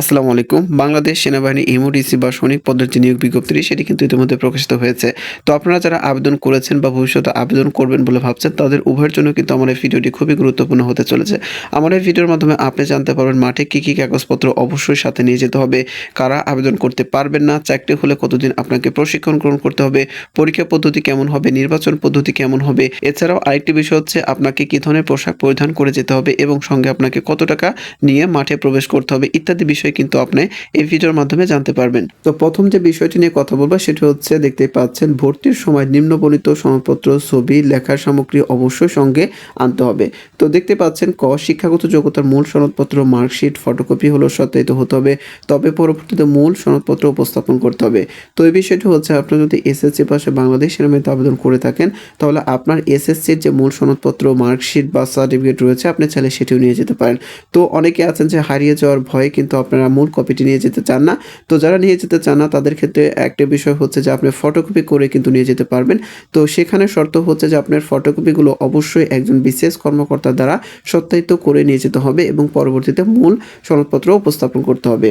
আসসালামু আলাইকুম। বাংলাদেশ সেনাবাহিনী ইমোডিসি বা সৈনিক পদ্ধতি নিয়োগ বিজ্ঞপ্তি সেটি কিন্তু ইতিমধ্যে প্রকাশিত হয়েছে। তো আপনারা যারা আবেদন করেছেন বা ভবিষ্যতে আবেদন করবেন বলে ভাবছেন, তাদের উভয়ের জন্য কিন্তু আমার এই ভিডিওটি খুবই গুরুত্বপূর্ণ হতে চলেছে। আমার এই ভিডিওর মাধ্যমে আপনি জানতে পারবেন মাঠে কী কী কাগজপত্র অবশ্যই সাথে নিয়ে যেতে হবে, কারা আবেদন করতে পারবেন না, চাকরি হলে কতদিন আপনাকে প্রশিক্ষণ গ্রহণ করতে হবে, পরীক্ষা পদ্ধতি কেমন হবে, নির্বাচন পদ্ধতি কেমন হবে, এছাড়াও আরেকটি বিষয় হচ্ছে আপনাকে কী ধরনের পোশাক পরিধান করে যেতে হবে এবং সঙ্গে আপনাকে কত টাকা নিয়ে মাঠে প্রবেশ করতে হবে ইত্যাদি বিষয় কিন্তু আপনি এই ভিডিওর মাধ্যমে জানতে পারবেন। তো প্রথম যে বিষয়টি নিয়ে কথা বলব সেটি হচ্ছে দেখতেই পাচ্ছেন, ভর্তির সময় নিম্নবর্ণিত সনদপত্র, ছবি, লেখার সামগ্রী অবশ্যই সঙ্গে আনতে হবে। তো দেখতে পাচ্ছেন, ক, শিক্ষাগত যোগ্যতার মূল সনদপত্র, মার্কশিট, ফটোকপি হলো সত্যায়িত হতে হবে, তবে পরবর্তীতে মূল সনদপত্র উপস্থাপন করতে হবে। তো এই বিষয়টি হচ্ছে আপনার যদি এসএসসি পাশে বাংলাদেশ সেনাবাহিনীতে আবেদন করে থাকেন, তাহলে আপনার এসএসসির যে মূল সনদপত্র, মার্কশিট বা সার্টিফিকেট রয়েছে, আপনি চাইলে সেটিও নিয়ে যেতে পারেন। তো অনেকে আছেন যে হারিয়ে যাওয়ার ভয়ে কিন্তু আপনারা মূল কপিটি নিয়ে যেতে চান না। তো যারা নিয়ে যেতে চান না, তাদের ক্ষেত্রে একটা বিষয় হচ্ছে যে আপনি ফটোকপি করে কিন্তু নিয়ে যেতে পারবেন। তো সেখানে শর্ত হচ্ছে যে আপনার ফটোকপিগুলো অবশ্যই একজন বিশেষ কর্মকর্তার দ্বারা সত্যায়িত করে নিয়ে যেতে হবে এবং পরবর্তীতে মূল সনদপত্র উপস্থাপন করতে হবে।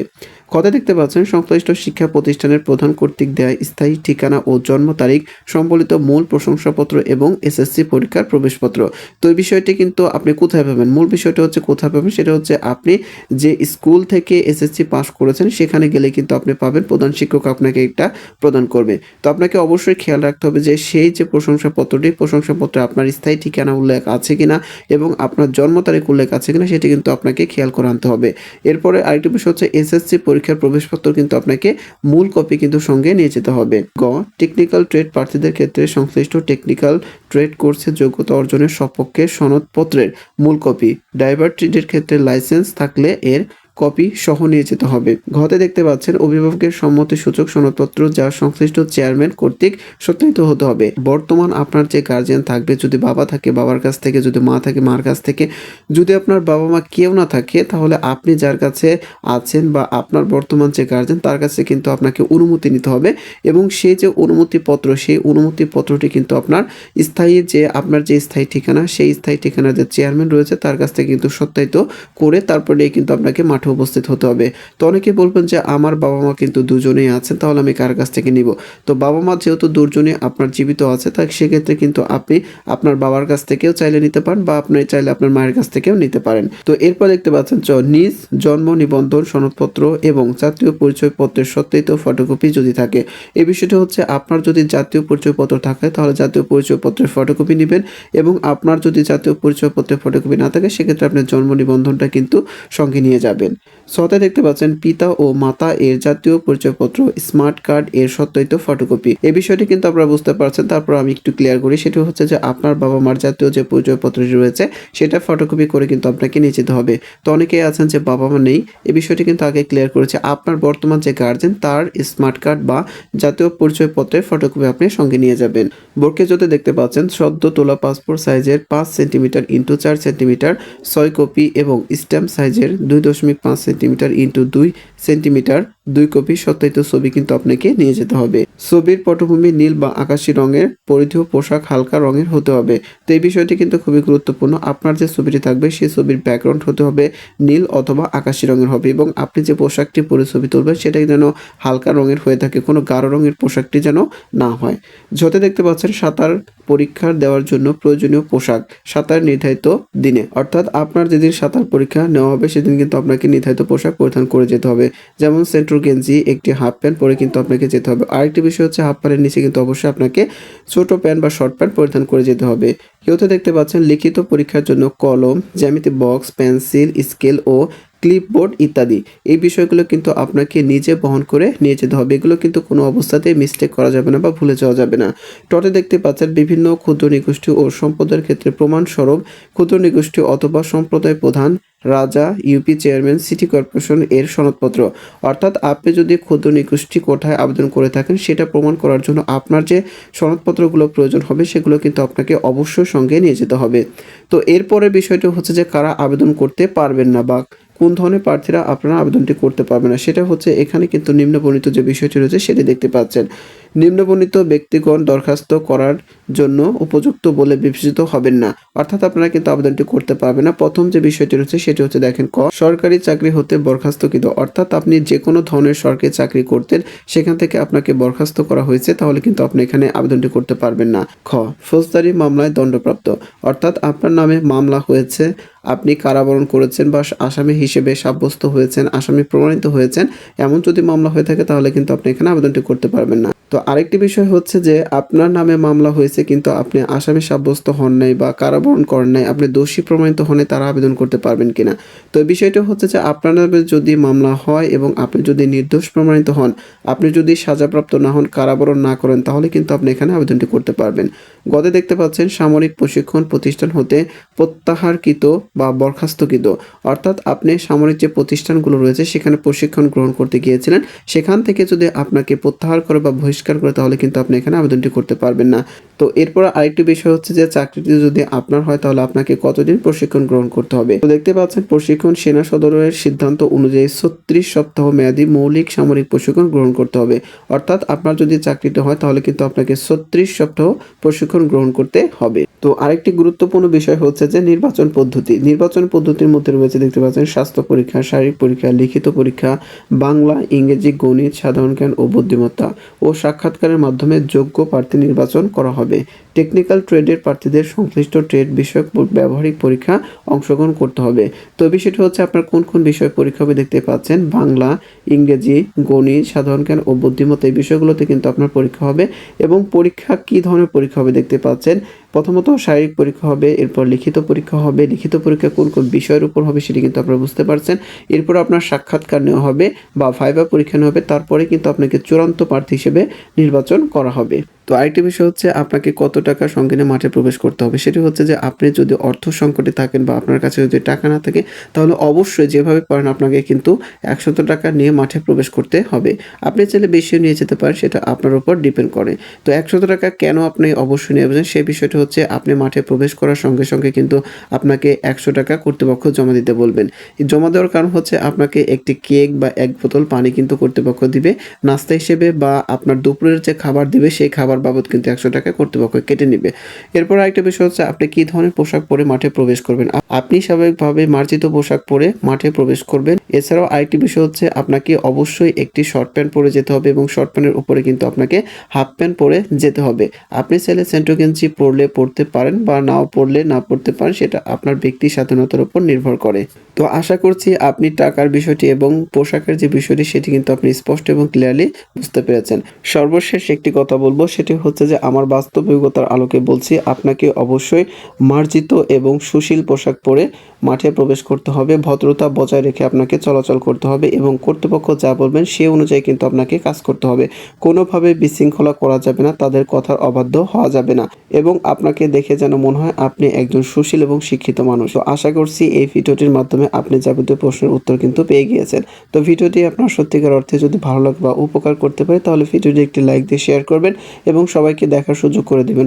কথা দেখতে পাচ্ছেন, সংশ্লিষ্ট শিক্ষা প্রতিষ্ঠানের প্রধান কর্তৃক দেয়া স্থায়ী ঠিকানা ও জন্ম তারিখ, সম্বলিত মূল প্রশংসাপত্র এবং এসএসসি পরীক্ষার প্রবেশপত্র। তো এই বিষয়টি কিন্তু আপনি কোথায় পাবেন? মূল বিষয়টা হচ্ছে কোথায় পাবেন? সেটা হচ্ছে আপনি যে স্কুল থেকে এসএসসি পাস করেছেন, সেখানে গেলে কিন্তু আপনি পাবেন, প্রধান শিক্ষক আপনাকে একটা প্রদান করবে। তো আপনাকে অবশ্যই খেয়াল রাখতে হবে যে সেই যে প্রশংসাপত্রটি, প্রশংসাপত্রে আপনার স্থায়ী ঠিকানা উল্লেখ আছে কিনা এবং আপনার জন্ম তারিখ উল্লেখ আছে কিনা, সেটি কিন্তু আপনাকে খেয়াল করে আনতে হবে। এরপরে আরেকটি বিষয় হচ্ছে এসএসসি পরীক্ষার প্রবেশপত্র কিন্তু আপনাকে মূল কপি কিন্তু সঙ্গে নিয়ে যেতে হবে। গ টেকনিক্যাল ট্রেড প্রার্থীদের ক্ষেত্রে সংশ্লিষ্ট টেকনিক্যাল ট্রেড কোর্সে যোগ্যতা অর্জনের সপক্ষে সনদপত্রের মূল কপি ড্রাইভার ট্রেডের ক্ষেত্রে লাইসেন্স থাকলে এর কপি সহ নিয়ে যেতে হবে। ঘতে দেখতে পাচ্ছেন অভিভাবকের সম্মতি সূচক সনদপত্র যা সংশ্লিষ্ট চেয়ারম্যান কর্তৃক সত্যায়িত হতে হবে। বর্তমান আপনার যে গার্জিয়ান থাকবে, যদি বাবা থাকে, বাবার কাছ থেকে, যদি মা থাকে, মার কাছ থেকে, যদি আপনার বাবা মা কেউ না থাকে, তাহলে আপনি যার কাছে আছেন বা আপনার বর্তমান যে গার্জেন তার কাছে কিন্তু আপনাকে অনুমতি নিতে হবে এবং সেই যে অনুমতিপত্র, সেই অনুমতিপত্রটি কিন্তু আপনার স্থায়ী যে, আপনার যে স্থায়ী ঠিকানা, সেই স্থায়ী ঠিকানার যে চেয়ারম্যান রয়েছে, তার কাছ থেকে কিন্তু সত্যায়িত করে তারপরে কিন্তু আপনাকে মাঠে উপস্থিত হতে হবে। তো অনেকে বলবেন যে, আমার বাবা মা কিন্তু দুজনেই আছেন, তাহলে আমি কার কাছ থেকে নিব? তো বাবা মা যেহেতু দুজনে আপনার জীবিত আছে, তাই সেক্ষেত্রে কিন্তু আপনি আপনার বাবার কাছ থেকেও চাইলে নিতে পারেন বা আপনি চাইলে আপনার মায়ের কাছ থেকেও নিতে পারেন। তো এরপর দেখতে পাচ্ছেন চ, নিজ জন্ম, নিবন্ধন, সনদপত্র এবং জাতীয় পরিচয়পত্রের সত্যায়িত ফটোকপি যদি থাকে। এই বিষয়টি হচ্ছে, আপনার যদি জাতীয় পরিচয়পত্র থাকে, তাহলে জাতীয় পরিচয়পত্রের ফটোকপি নেবেন এবং আপনার যদি জাতীয় পরিচয়পত্রের ফটোকপি না থাকে, সেক্ষেত্রে আপনার জন্ম, নিবন্ধনটা কিন্তু সঙ্গে নিয়ে যাবেন। সতে দেখতে পাচ্ছেন পিতা ও মাতা এর জাতীয় পরিচয়পত্র, স্মার্ট কার্ড এর সত্যায়িত ফটোকপি। এই বিষয়টি কিন্তু আপনারা বুঝতে পারছেন। তারপর আমি একটু ক্লিয়ার করি। সেটি হচ্ছে যে আপনার বাবা মার জাতীয় যে পরিচয়পত্রটি রয়েছে, সেটা ফটোকপি করে কিন্তু আপনাকে নিয়ে যেতে হবে। তো অনেকেই আছেন যে বাবা মা নেই। এই বিষয়টি কিন্তু আগে ক্লিয়ার করেছে। আপনার বর্তমান যে গার্জেন তার স্মার্ট কার্ড বা জাতীয় পরিচয়পত্রের ফটোকপি আপনি সঙ্গে নিয়ে যাবেন। বোর্ডকে যদি দেখতে পাচ্ছেন, সদ্য তোলা পাসপোর্ট সাইজের পাঁচ সেন্টিমিটার ইন্টু চার সেন্টিমিটার ছয় কপি এবং স্ট্যাম্প সাইজের দুই দশমিক পাঁচ সেন্টিমিটার ইন্টু দুই সেন্টিমিটার দুই কপি সত্যায়িত ছবি কিন্তু আপনাকে নিয়ে যেতে হবে। ছবির পটভূমি নীল বা আকাশি রঙের পরিধেয় পোশাক হালকা রঙের হতে হবে। তো এই বিষয়টি কিন্তু খুবই গুরুত্বপূর্ণ। আপনার যে ছবিটি থাকবে, সেই ছবির ব্যাকগ্রাউন্ড হতে হবে নীল অথবা আকাশি রঙের হবে এবং আপনি যে পোশাকটি পরে ছবি তুলবেন, সেটা যেন হালকা রঙের হয়ে থাকে, কোনো গাঢ় রঙের পোশাকটি যেন না হয়। যতে দেখতে পাচ্ছেন, সাঁতার পরীক্ষা দেওয়ার জন্য প্রয়োজনীয় পোশাক, সাঁতার নির্ধারিত দিনে। অর্থাৎ আপনার যেদিন সাঁতার পরীক্ষা নেওয়া হবে, সেদিন কিন্তু আপনাকে নির্ধারিত পোশাক পরিধান করে যেতে হবে। যেমন সেন্ট্রো গেঞ্জি, একটি হাফ প্যান্ট পরে কিন্তু আপনাকে যেতে হবে। আরেকটি বিষয় হচ্ছে হাফ প্যান্টের নিচে কিন্তু অবশ্যই আপনাকে ছোট প্যান্ট বা শর্ট প্যান্ট পরিধান করে যেতে হবে। কেউ তো দেখতে পাচ্ছেন লিখিত পরীক্ষার জন্য কলম, জ্যামিতি বক্স পেন্সিল স্কেল ও ক্লিপবোর্ড ইত্যাদি। এই বিষয়গুলো কিন্তু আপনাকে নিজে বহন করে নিয়ে যেতে হবে। এগুলো কিন্তু কোনো অবস্থাতেই মিস্টেক করা যাবে না বা ভুলে যাওয়া যাবে না। টটে দেখতে পাচ্ছেন বিভিন্ন ক্ষুদ্র নিগোষ্ঠী ও সম্প্রদায়ের ক্ষেত্রে প্রমাণস্বরূপ ক্ষুদ্র নিগোষ্ঠী অথবা সম্প্রদায় প্রধান রাজা, ইউপি চেয়ারম্যান, সিটি কর্পোরেশন এর সনদপত্র। অর্থাৎ আপনি যদি ক্ষুদ্র নিগোষ্ঠী কোঠায় আবেদন করে থাকেন, সেটা প্রমাণ করার জন্য আপনার যে সনদপত্রগুলো প্রয়োজন হবে, সেগুলো কিন্তু আপনাকে অবশ্যই সঙ্গে নিয়ে যেতে হবে। তো এরপরের বিষয়টি হচ্ছে যে কারা আবেদন করতে পারবেন না বা কোন ধরনের প্রার্থীরা আপনারা আবেদনটি করতে পারবেন না, সেটা হচ্ছে এখানে কিন্তু নিম্নবর্ণিত যে বিষয়টি রয়েছে, সেটি দেখতে পাচ্ছেন। নিম্নবর্ণিত ব্যক্তিগণ দরখাস্ত করার জন্য উপযুক্ত বলে বিবেচিত হবেন না। অর্থাৎ আপনারা কিন্তু আবেদনটি করতে পারবেন না। প্রথম যে বিষয়টি রয়েছে, সেটি হচ্ছে দেখেন ক, সরকারি চাকরি হতে বরখাস্তকৃত। অর্থাৎ আপনি যে কোনো ধরনের সরকারি চাকরি করতেন, সেখান থেকে আপনাকে বরখাস্ত করা হয়েছে, তাহলে কিন্তু আপনি এখানে আবেদনটি করতে পারবেন না। খ, ফৌজদারি মামলায় দণ্ডপ্রাপ্ত। অর্থাৎ আপনার নামে মামলা হয়েছে, আপনি কারাবরণ করেছেন বা আসামি হিসেবে সাব্যস্ত হয়েছেন, আসামি প্রমাণিত হয়েছেন, এমন যদি মামলা হয়ে থাকে, তাহলে কিন্তু আপনি এখানে আবেদনটি করতে পারবেন না। তো আরেকটি বিষয় হচ্ছে যে আপনার নামে মামলা হয়েছে, কিন্তু আপনি আসামি সাব্যস্ত হন নাই বা কারাবরণ করেন নাই, আপনি দোষী প্রমাণিত হনে তারা আবেদন করতে পারবেন কিনা? তো বিষয়টা হচ্ছে যে আপনার নামে যদি মামলা হয় এবং আপনি যদি নির্দোষ প্রমাণিত হন, আপনি যদি সাজাপ্রাপ্ত না হন, কারাবরণ না করেন, তাহলে কিন্তু আপনি এখানে আবেদনটি করতে পারবেন। গদে দেখতে পাচ্ছেন, সামরিক প্রশিক্ষণ প্রতিষ্ঠান হতে প্রত্যাহারকৃত বা বরখাস্তকৃত। অর্থাৎ আপনি সামরিক যে প্রতিষ্ঠানগুলো রয়েছে, সেখানে প্রশিক্ষণ গ্রহণ করতে গিয়েছিলেন, সেখান থেকে যদি আপনাকে প্রত্যাহার করে বা বহিষ্কার করে তাহলে কিন্তু আপনি এখানে আবেদনটি করতে পারবেন না। তো এরপর আরেকটি বিষয় হচ্ছে যে চাকরিটি যদি আপনার হয়, তাহলে আপনাকে কতদিন প্রশিক্ষণ গ্রহণ করতে হবে? তো দেখতে পাচ্ছেন, প্রশিক্ষণ সেনা সদরের সিদ্ধান্ত অনুযায়ী ছত্রিশ সপ্তাহ মেয়াদী মৌলিক সামরিক প্রশিক্ষণ গ্রহণ করতে হবে। অর্থাৎ আপনার যদি চাকরিটা হয়, তাহলে কিন্তু আপনাকে ছত্রিশ সপ্তাহ প্রশিক্ষণ গ্রহণ করতে হবে। তো আরেকটি গুরুত্বপূর্ণ বিষয় হচ্ছে যে নির্বাচন পদ্ধতি। নির্বাচন পদ্ধতির মধ্যে রয়েছে, দেখতে পাচ্ছেন, স্বাস্থ্য পরীক্ষা, শারীরিক পরীক্ষা, লিখিত পরীক্ষা, বাংলা, ইংরেজি, গণিত, সাধারণ জ্ঞান ও বুদ্ধিমত্তা ও সাক্ষাৎকারের মাধ্যমে যোগ্য প্রার্থী নির্বাচন করা হবে। Be. টেকনিক্যাল ট্রেডের প্রার্থীদের সংশ্লিষ্ট ট্রেড বিষয়ক ব্যবহারিক পরীক্ষা অংশগ্রহণ করতে হবে। তো বিষয়টি হচ্ছে আপনার কোন কোন বিষয় পরীক্ষা হবে দেখতে পাচ্ছেন? বাংলা, ইংরেজি, গণিত, সাধারণ জ্ঞান ও বুদ্ধিমত্তা এই বিষয়গুলোতে কিন্তু আপনার পরীক্ষা হবে এবং পরীক্ষা কি ধরনের পরীক্ষা হবে দেখতে পাচ্ছেন? প্রথমত শারীরিক পরীক্ষা হবে, এরপর লিখিত পরীক্ষা হবে। লিখিত পরীক্ষা কোন কোন বিষয়ের উপর হবে সেটি কিন্তু আপনারা বুঝতে পারছেন। এরপর আপনার সাক্ষাৎকার নেওয়া হবে বা ভাইবা পরীক্ষা নেওয়া হবে, তারপরে কিন্তু আপনাকে চূড়ান্ত প্রার্থী হিসেবে নির্বাচন করা হবে। তো আরেকটি বিষয় হচ্ছে আপনাকে কত টাকা সঙ্গে নিয়ে মাঠে প্রবেশ করতে হবে। সেটি হচ্ছে যে আপনি যদি অর্থ সংকটে থাকেন বা আপনার কাছে যদি টাকা না থাকে, তাহলে অবশ্যই যেভাবে পারেন আপনাকে কিন্তু একশত টাকা নিয়ে মাঠে প্রবেশ করতে হবে। আপনি চাইলে বেশিও নিয়ে যেতে পারেন, সেটা আপনার উপর ডিপেন্ড করে। তো একশত টাকা কেন আপনি অবশ্যই নিয়ে যাবেন, সেই বিষয়টা হচ্ছে আপনি মাঠে প্রবেশ করার সঙ্গে সঙ্গে কিন্তু আপনাকে একশো টাকা কর্তৃপক্ষ জমা দিতে বলবেন। জমা দেওয়ার কারণ হচ্ছে আপনাকে একটি কেক বা এক বোতল পানি কিন্তু কর্তৃপক্ষ দিবে। নাস্তা হিসেবে বা আপনার দুপুরের যে খাবার দিবে, সেই খাবার বাবদ কিন্তু একশো টাকা কর্তৃপক্ষ কেটে নেবে। এরপর আরেকটা বিষয় হচ্ছে, আপনি কি ধরনের পোশাক পরে মাঠে প্রবেশ করবেন? আপনি স্বাভাবিকভাবে মার্জিত পোশাক পরে মাঠে প্রবেশ করবেন। এছাড়াও আরেকটি বিষয় হচ্ছে, আপনাকে অবশ্যই একটি শর্ট প্যান্ট পরে যেতে হবে এবং শর্ট প্যান্টের উপরে কিন্তু আপনাকে হাফ প্যান্ট পরে যেতে হবে। আপনি চাইলে সেন্টো গেঞ্জি পরলে পরতে পারেন বা নাও পরলে না পরতে পারেন, সেটা আপনার ব্যক্তি স্বাধীনতার উপর নির্ভর করে। তো আশা করছি আপনি টাকার বিষয়টি এবং পোশাকের যে বিষয়টি, সেটি কিন্তু আপনি স্পষ্ট এবং ক্লিয়ারলি বুঝতে পেরেছেন। সর্বশেষ একটি কথা বলব, সেটি হচ্ছে যে, আমার বাস্তব অভিজ্ঞতার আলোকে বলছি, আপনাকে অবশ্যই মার্জিত এবং সুশীল পোশাক পরে মাঠে প্রবেশ করতে হবে। ভদ্রতা বজায় রেখে আপনাকে চলাচল করতে হবে এবং কর্তৃপক্ষ যা বলবেন সে অনুযায়ী কিন্তু আপনাকে কাজ করতে হবে। কোনোভাবে বিশৃঙ্খলা করা যাবে না, তাদের কথার অবাধ্য হওয়া যাবে না এবং আপনাকে দেখে যেন মনে হয় আপনি একজন সুশীল এবং শিক্ষিত মানুষ। তো আশা করছি এই ভিডিওটির মাধ্যমে আপনি যাবতীয় প্রশ্নের উত্তর কিন্তু পেয়ে গিয়েছেন। তো ভিডিওটি আপনার সত্যিকার অর্থে যদি ভালো লাগে বা উপকার করতে পারে, তাহলে ভিডিওটি একটি লাইক দিয়ে শেয়ার করবেন এবং সবাইকে দেখার সুযোগ করে দিবেন।